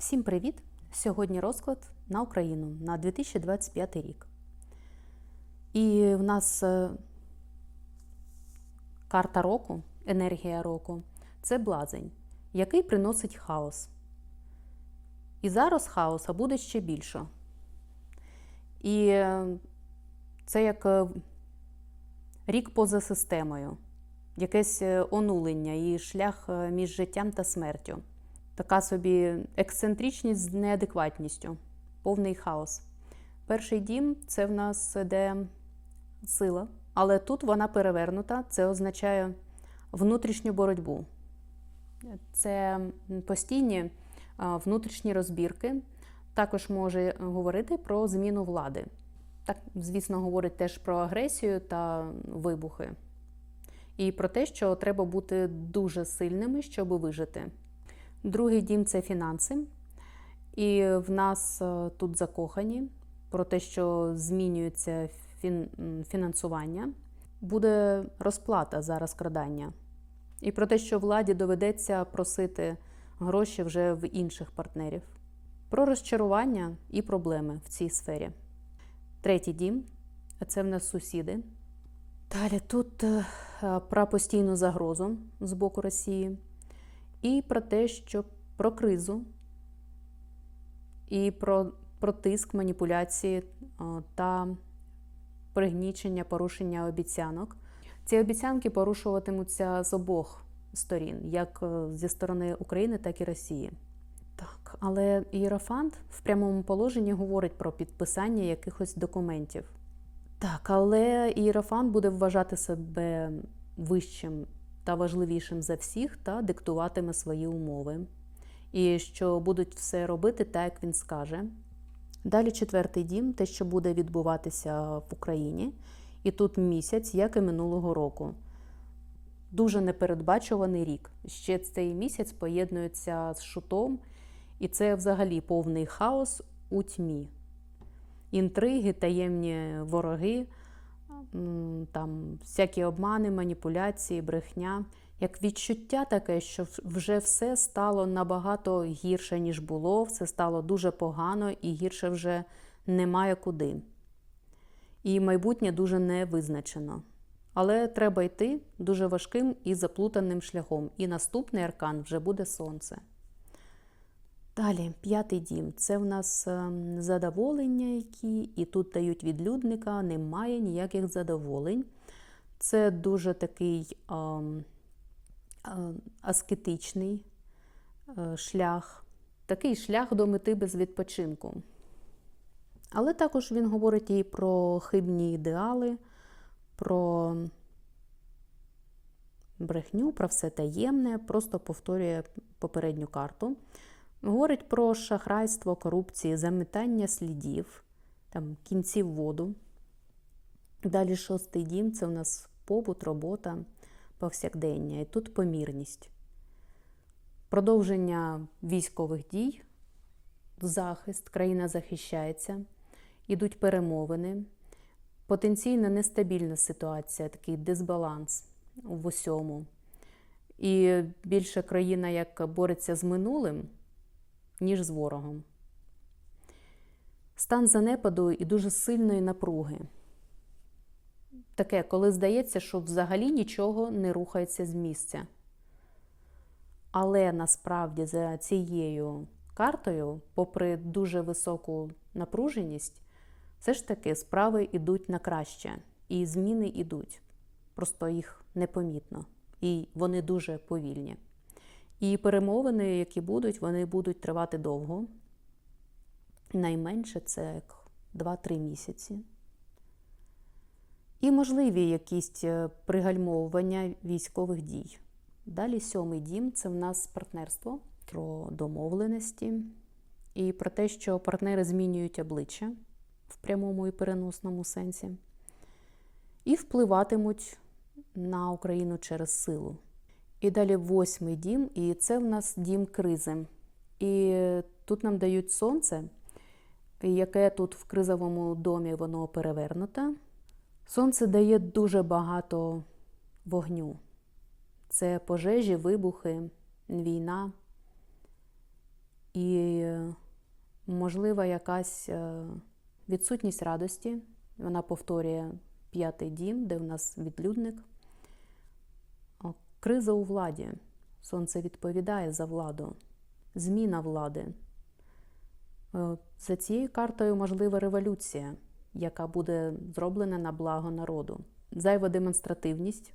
Всім привіт! Сьогодні розклад на Україну на 2025 рік. І в нас е, карта року, енергія року це блазень, який приносить хаос. І зараз хаоса буде ще більше. І е, це як е, рік поза системою, якесь онулення і шлях між життям та смертю. Така собі ексцентричність з неадекватністю, повний хаос. Перший дім це в нас іде сила, але тут вона перевернута, це означає внутрішню боротьбу. Це постійні внутрішні розбірки. Також може говорити про зміну влади. Так, звісно, говорить теж про агресію та вибухи. І про те, що треба бути дуже сильними, щоб вижити. Другий дім це фінанси. І в нас е, тут закохані про те, що змінюється фін... фінансування, буде розплата за розкрадання. І про те, що владі доведеться просити гроші вже в інших партнерів. Про розчарування і проблеми в цій сфері. Третій дім це в нас сусіди. Далі тут е, про постійну загрозу з боку Росії і про те, що про кризу, і про, про тиск, маніпуляції о, та пригнічення, порушення обіцянок. Ці обіцянки порушуватимуться з обох сторін, як е, зі сторони України, так і Росії. Так, але Єрофант в прямому положенні говорить про підписання якихось документів. Так, але Ієрофант буде вважати себе вищим та важливішим за всіх та диктуватиме свої умови. І що будуть все робити так, як він скаже. Далі четвертий дім, те, що буде відбуватися в Україні. І тут місяць, як і минулого року. Дуже непередбачуваний рік. Ще цей місяць поєднується з шутом, і це взагалі повний хаос у тьмі. Інтриги, таємні вороги, там всякі обмани, маніпуляції, брехня. Як відчуття таке, що вже все стало набагато гірше, ніж було, все стало дуже погано і гірше вже немає куди. І майбутнє дуже не визначено. Але треба йти дуже важким і заплутаним шляхом. І наступний аркан вже буде сонце. Далі, п'ятий дім це в нас ем, задоволення, які і тут дають відлюдника, немає ніяких задоволень. Це дуже такий ем, е, аскетичний е, шлях, такий шлях до мети без відпочинку. Але також він говорить і про хибні ідеали, про брехню, про все таємне, просто повторює попередню карту. Говорить про шахрайство, корупції, заметання слідів, там, кінці в воду. Далі шостий дім це у нас побут, робота, повсякдення. І тут помірність. Продовження військових дій, захист, країна захищається, ідуть перемовини, потенційно нестабільна ситуація, такий дисбаланс в усьому. І більше країна як бореться з минулим ніж з ворогом. Стан занепаду і дуже сильної напруги. Таке, коли здається, що взагалі нічого не рухається з місця. Але насправді за цією картою, попри дуже високу напруженість, все ж таки справи йдуть на краще, і зміни йдуть. Просто їх непомітно. І вони дуже повільні. І перемовини, які будуть, вони будуть тривати довго. Найменше це як 2-3 місяці. І можливі якісь пригальмовування військових дій. Далі сьомий дім це в нас партнерство про домовленості і про те, що партнери змінюють обличчя в прямому і переносному сенсі, і впливатимуть на Україну через силу. І далі восьмий дім, і це в нас дім кризи. І тут нам дають сонце, яке тут в кризовому домі воно перевернуте. Сонце дає дуже багато вогню. Це пожежі, вибухи, війна. І можлива якась е, відсутність радості. Вона повторює п'ятий дім, де в нас відлюдник. Криза у владі. Сонце відповідає за владу. Зміна влади. Е, За цією картою можлива революція, яка буде зроблена на благо народу. Зайва демонстративність.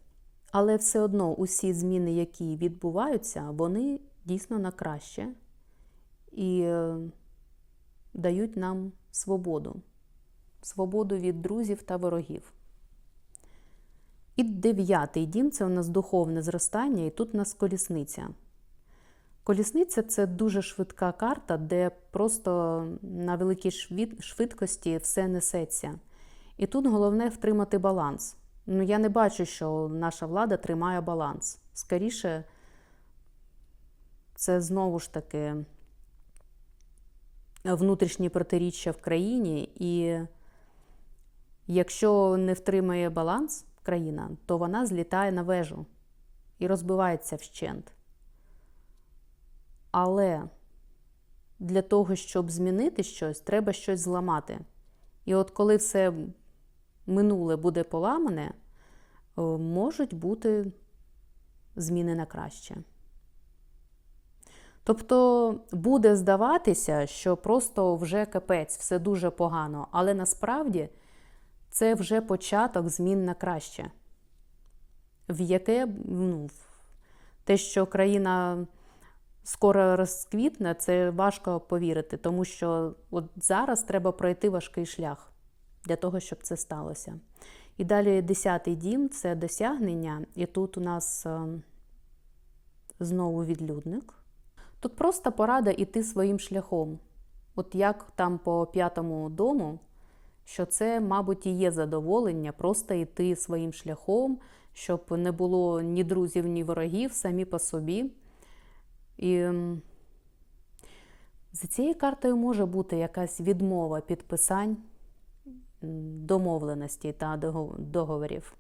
Але все одно усі зміни, які відбуваються, вони дійсно на краще і е, дають нам свободу. Свободу від друзів та ворогів. І дев'ятий дім це у нас духовне зростання, і тут у нас колісниця. Колісниця це дуже швидка карта, де просто на великій швидкості все несеться. І тут головне втримати баланс. Ну, я не бачу, що наша влада тримає баланс. Скоріше, це знову ж таки внутрішні протиріччя в країні, і якщо не втримає баланс країна, то вона злітає на вежу і розбивається вщент. Але для того, щоб змінити щось, треба щось зламати. І от коли все минуле буде поламане, е, можуть бути зміни на краще. Тобто буде здаватися, що просто вже капець, все дуже погано, але насправді це вже початок змін на краще, в яке ну, те, що країна скоро розквітне, це важко повірити, тому що от зараз треба пройти важкий шлях для того, щоб це сталося. І далі десятий дім це досягнення, і тут у нас е, знову відлюдник. Тут просто порада йти своїм шляхом. От як там по п'ятому дому, що це, мабуть, і є задоволення просто йти своїм шляхом, щоб не було ні друзів, ні ворогів самі по собі. І за цією картою може бути якась відмова підписань домовленостей та договорів.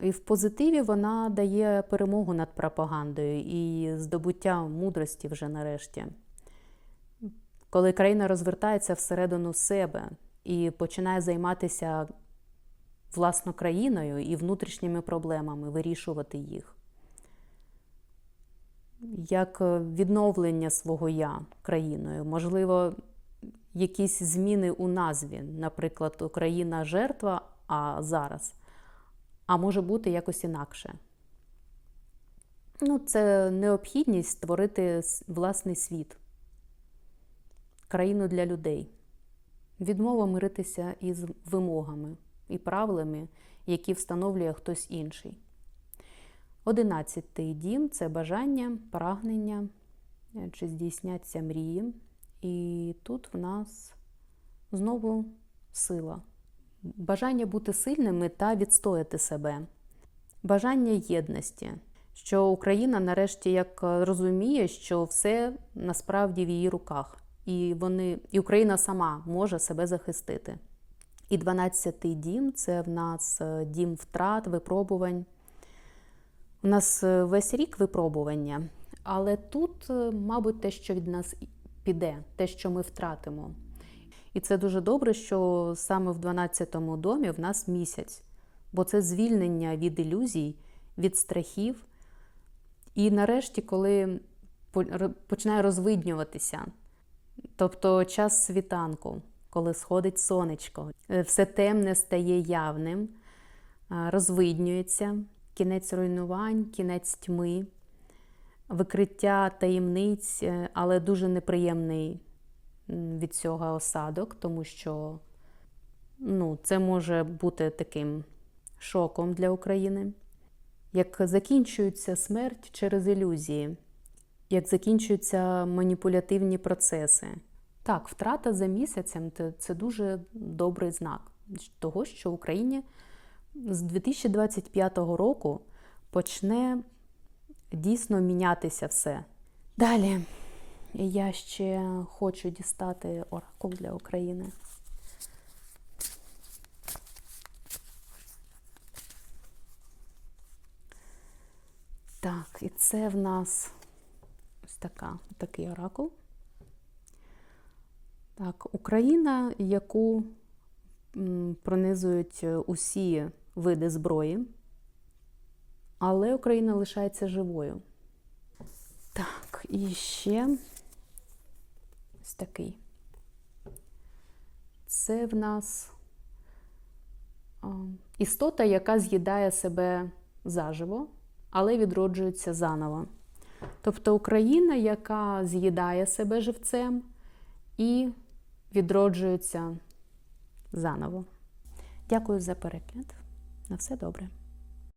І в позитиві вона дає перемогу над пропагандою і здобуття мудрості вже нарешті. Коли країна розвертається всередину себе і починає займатися власно країною і внутрішніми проблемами, вирішувати їх. Як е, відновлення свого я країною, можливо, якісь зміни у назві, наприклад, Україна жертва, а зараз а може бути якось інакше. Ну, це необхідність створити власний світ, країну для людей, відмова миритися із вимогами і правилами, які встановлює хтось інший. Одинадцятий дім це бажання, прагнення, е, чи здійсняться мрії. І тут в нас знову сила. Бажання бути сильними та відстояти себе, бажання єдності, що Україна нарешті як розуміє, що все насправді в її руках, і вони, і Україна сама може себе захистити. І 12-й дім це в нас е, дім втрат, випробувань. У нас е, весь рік випробування, але тут, е, мабуть, те, що від нас піде, те, що ми втратимо. І це дуже добре, що саме в 12-му домі в нас місяць, бо це звільнення від ілюзій, від страхів. І нарешті, коли починає розвиднюватися, тобто час світанку, коли сходить сонечко, е, все темне стає явним, розвиднюється, кінець руйнувань, кінець тьми, викриття таємниць, е, але дуже неприємний від цього осадок, тому що ну, це може бути таким шоком для України. Як закінчується смерть через ілюзії, як закінчуються маніпулятивні процеси. Так, втрата за місяцем це- дуже добрий знак того, що в Україні з 2025 року почне дійсно мінятися все. Далі я ще хочу дістати оракул для України. Так, і це в нас ось така, такий оракул. Так, Україна, яку пронизують усі види зброї, але Україна лишається живою. Так, і ще ось такий. Це в нас істота, яка з'їдає себе заживо, але відроджується заново. Тобто Україна, яка з'їдає себе живцем і відроджується заново. Дякую за перегляд. На все добре.